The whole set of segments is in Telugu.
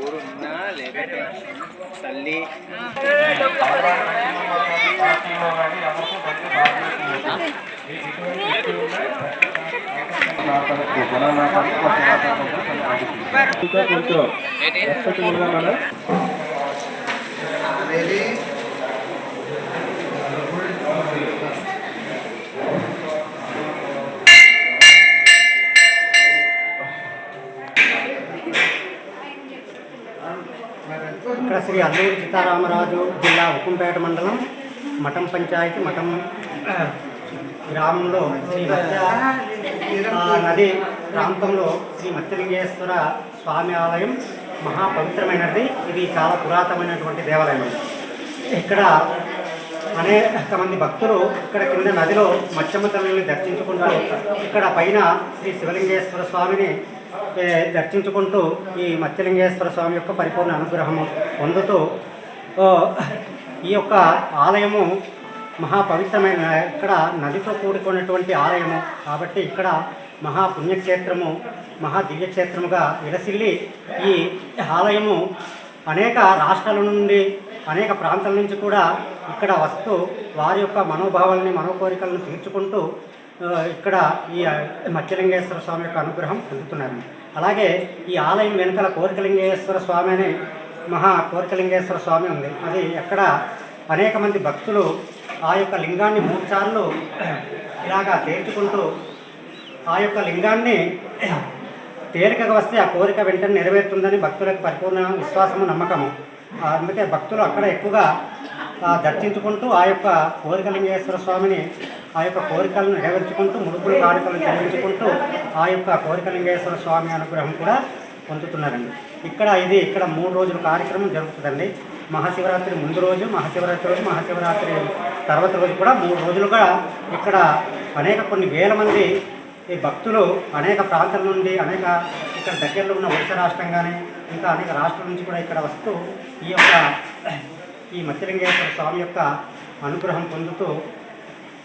ఊరున్నా లేకపోతే తల్లి. కొంచెం శ్రీ అల్లూరి సీతారామరాజు జిల్లా ఉక్కుంపేట మండలం మఠం పంచాయతీ మఠం గ్రామంలో శ్రీ మత్స్య ఆ, నది ప్రాంతంలో శ్రీ మత్స్యలింగేశ్వర స్వామి ఆలయం మహాపవిత్రమైనది. ఇది చాలా పురాతనమైనటువంటి దేవాలయం. ఇక్కడ అనేక మంది భక్తులు ఇక్కడ కింద నదిలో మత్స్యమ తల్లిని దర్శించుకుంటారు ఇక్కడ పైన శ్రీ శివలింగేశ్వర స్వామిని దర్శించుకుంటూ ఈ మత్స్యలింగేశ్వర స్వామి యొక్క పరిపూర్ణ అనుగ్రహము పొందుతూ ఈ యొక్క ఆలయము మహాపవిత్రమైన ఇక్కడ నదితో కూడుకున్నటువంటి ఆలయము కాబట్టి ఇక్కడ మహా పుణ్యక్షేత్రము మహా దివ్యక్షేత్రముగా విలసిల్లి ఈ ఆలయము అనేక రాష్ట్రాల నుండి అనేక ప్రాంతాల నుంచి కూడా ఇక్కడ వస్తూ వారి యొక్క మనోభావాలని మనోకోరికలను తీర్చుకుంటూ ఇక్కడ ఈ మత్స్యలింగేశ్వర స్వామి యొక్క అనుగ్రహం పొందుతున్నారు. అలాగే ఈ ఆలయం వెనుకల కోరికలింగేశ్వర స్వామి అనే మహా కోరికలింగేశ్వర స్వామి ఉంది. అది ఎక్కడ అనేక మంది భక్తులు ఆ యొక్క లింగాన్ని మూడుసార్లు ఇలాగా తేల్చుకుంటూ ఆ యొక్క లింగాన్ని తేలికగా వస్తే ఆ కోరిక వెంటనే నెరవేరుతుందని భక్తులకు పరిపూర్ణ విశ్వాసము నమ్మకము. అందుకే భక్తులు అక్కడ ఎక్కువగా దర్శించుకుంటూ ఆ యొక్క కోరికలింగేశ్వర స్వామిని ఆ యొక్క కోరికలను నెరవేర్చుకుంటూ ముడుపులు కానుకలను చెల్లించుకుంటూ ఆ యొక్క కోరికలింగేశ్వర స్వామి అనుగ్రహం కూడా పొందుతున్నారండి. ఇక్కడ ఇది ఇక్కడ మూడు రోజుల కార్యక్రమం జరుగుతుందండి. మహాశివరాత్రి ముందు రోజు మహాశివరాత్రి రోజు మహాశివరాత్రి తర్వాత రోజు కూడా మూడు రోజులుగా ఇక్కడ అనేక కొన్ని వేల మంది ఈ భక్తులు అనేక ప్రాంతాల నుండి అనేక ఇక్కడ దగ్గరలో ఉన్న ఒడిశా రాష్ట్రం కానీ ఇంకా అనేక రాష్ట్రాల నుంచి కూడా ఇక్కడ వస్తూ ఈ యొక్క ఈ మత్స్యలింగేశ్వర స్వామి యొక్క అనుగ్రహం పొందుతూ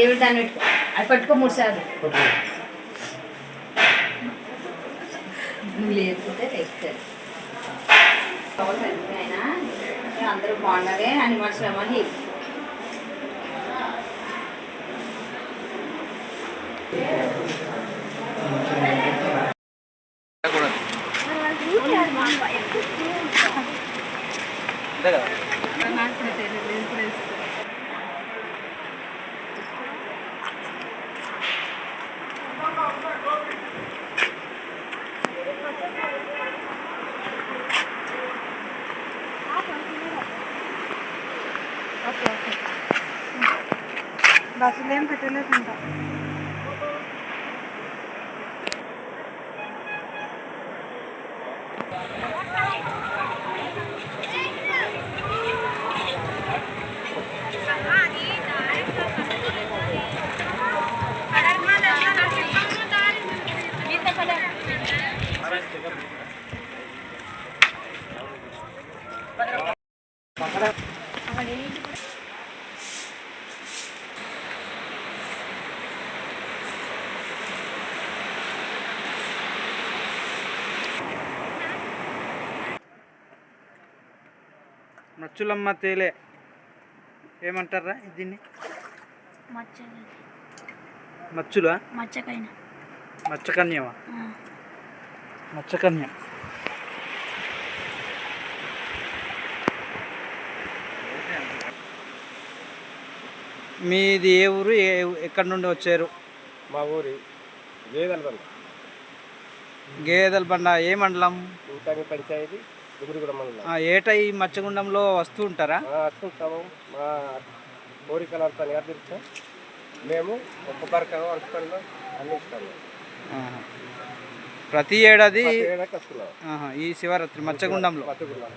దేవుడు దాన్ని పెట్టుకో అది పట్టుకో మూడు సార్లు నువ్వు లేకపోతే తెస్తారు అయినా అందరూ బాగుండాలి అని మనుషులమని అంతే కదా బస్సులు ఏం పెట్టలేకుండా మచ్చులమ్మ తేలే. ఏమంటారా దీన్ని? మచ్చులా. మచ్చకైన. మచ్చకన్యమా? మచ్చకన్య. మీది ఏ ఊరు? ఏ ఎక్కడి నుండి వచ్చారు? మా ఊరి గేదెల బండ. గేదెల బండ ఏ మండలం? పంచాయతీ. ఏటై మచ్చగుండంలో వస్తూ ఉంటారా? వస్తుంటాము మా కోరికలంతా నెరవేర్చాం మేము ఒక్క బరకగా వండుకొని అన్ని ఇస్తాము. ఆహా. ప్రతి ఏడాది ఈ శివరాత్రి మచ్చగుండంలో మచ్చగుండం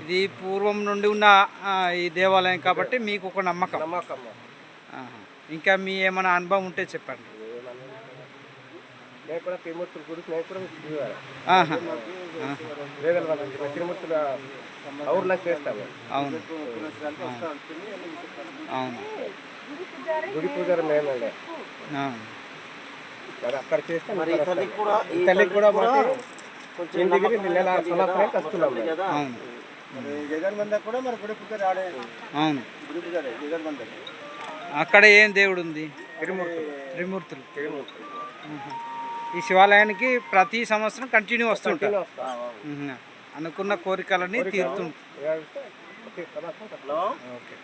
ఇది పూర్వం నుండి ఉన్న ఈ దేవాలయం కాబట్టి మీకు ఒక నమ్మకం. నమ్మకం. ఇంకా మీ ఏమైనా అనుభవం ఉంటే చెప్పండి. నేను కూడా త్రిమూర్తుల గుడికి నేను కూడా. వేదల త్రిమూర్తుల ఊర్లో చేస్తాము. అవును. అవును. గుడి పూజారి మేమండి. మరి అక్కడ చేస్తే మరి తల్లికి కూడా తల్లికి కూడా మాకు ఇంటికి నెల. అవును. బంద కూడా మరి గుడి పూజారి ఆడే అవును. గుడి పూజారి అక్కడ ఏం దేవుడు ఉంది తిరుమూర్తులు. త్రిమూర్తులు. ఈ శివాలయానికి ప్రతి సంవత్సరం కంటిన్యూ వస్తుంటారు. అనుకున్న సంవత్సరం వస్తాం. ఓకే.